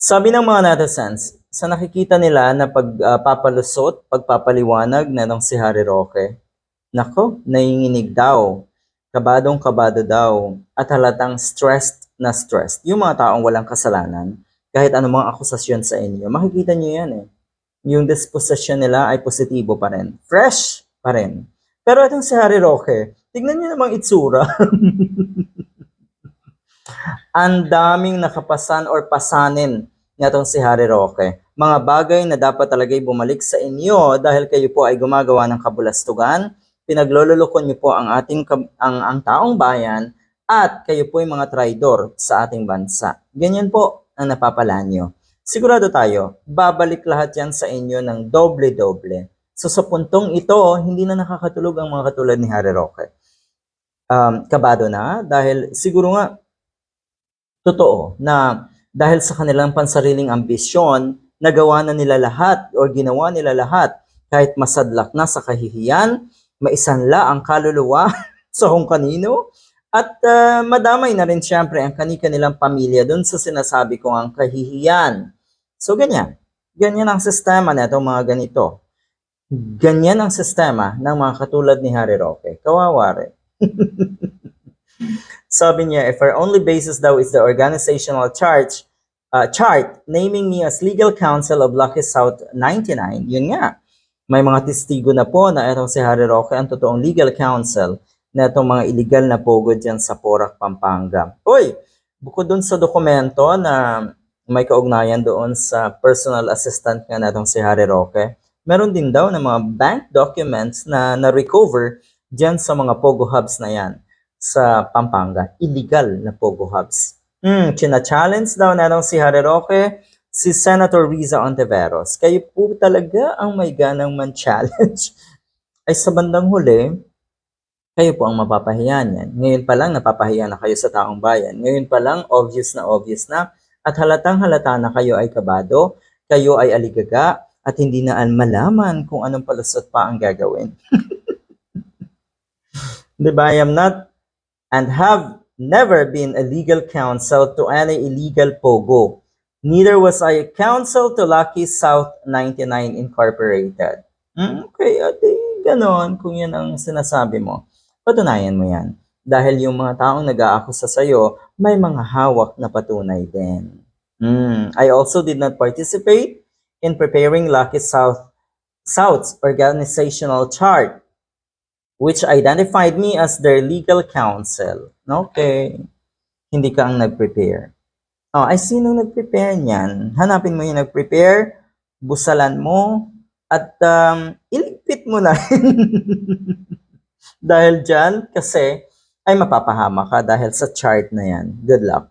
Sabi ng mga netizens, sa nakikita nila na pagpapalusot, pagpapaliwanag na nung si Harry Roque, nako, nanginginig daw, kabadong kabado daw, at halatang stressed na stressed. Yung mga taong walang kasalanan, kahit anumang akusasyon sa inyo, makikita nyo yan eh. Yung disposition nila ay positibo pa rin. Fresh pa rin. Pero itong si Harry Roque, tignan nyo namang itsura. ang daming nakapasan or pasanin nitong si Harry Roque. Mga bagay na dapat talagay bumalik sa inyo dahil kayo po ay gumagawa ng kabulastugan, pinaglololokon niyo po ang ating ang, ang taong bayan at kayo po ay mga traidor sa ating bansa. Ganyan po ang napapala nyo. Sigurado tayo, babalik lahat yan sa inyo ng doble-doble. So sa puntong ito, hindi na nakakatulog ang mga katulad ni Harry Roque. Um, kabado na dahil siguro nga totoo na dahil sa kanilang pansariling ambisyon, nagawa na nila lahat o ginawa nila lahat kahit masadlak na sa kahihiyan, maisanla ang kaluluwa sa kung kanino, at ah, madamay na rin siyempre ang kani-kanilang pamilya dun sa sinasabi kong ang kahihiyan. So ganyan. Ganyan ang sistema na itong mga ganito. Ganyan ang sistema ng mga katulad ni Harry Roque. Kawawa rin. Sabi niya, if our only basis daw is the organizational chart, uh, chart naming me as legal counsel of Lucky South 99, yun nga. May mga testigo na po na itong si Harry Roque ang totoong legal counsel na itong mga illegal na pogo dyan sa Porac, Pampanga. Uy, bukod dun sa dokumento na may kaugnayan doon sa personal assistant nga natong si Harry Roque, meron din daw ng mga bank documents na na-recover dyan sa mga pogo hubs na yan sa Pampanga. Illegal na pogo hubs. Hmm, china-challenge daw natong si Harry Roque, si Senator Riza Ontiveros. Kayo po talaga ang may ganang man-challenge. Ay sa bandang huli, kayo po ang mapapahiya niyan. Ngayon pa lang napapahiya na kayo sa taong bayan. Ngayon pa lang obvious na obvious na at halatang halata na kayo ay kabado, kayo ay aligaga at hindi na malaman kung anong palusot pa ang gagawin. 'Di ba? I am not and have never been a legal counsel to any illegal pogo. Neither was I counsel to Lucky South 99 Incorporated. Hmm, okay, ate, ganon. Kung yan ang sinasabi mo, patunayan mo yan. Dahil yung mga taong nag-aakusa sa'yo, may mga hawak na patunay din. Hmm, I also did not participate in preparing Lucky South South's organizational chart which identified me as their legal counsel. Okay. Hindi ka ang nag-prepare. Oh, ay sino nag-prepare niyan? Hanapin mo yung nag-prepare, busalan mo, at um, iligpit mo na rin. dahil dyan, kasi ay mapapahama ka dahil sa chart na yan. Good luck.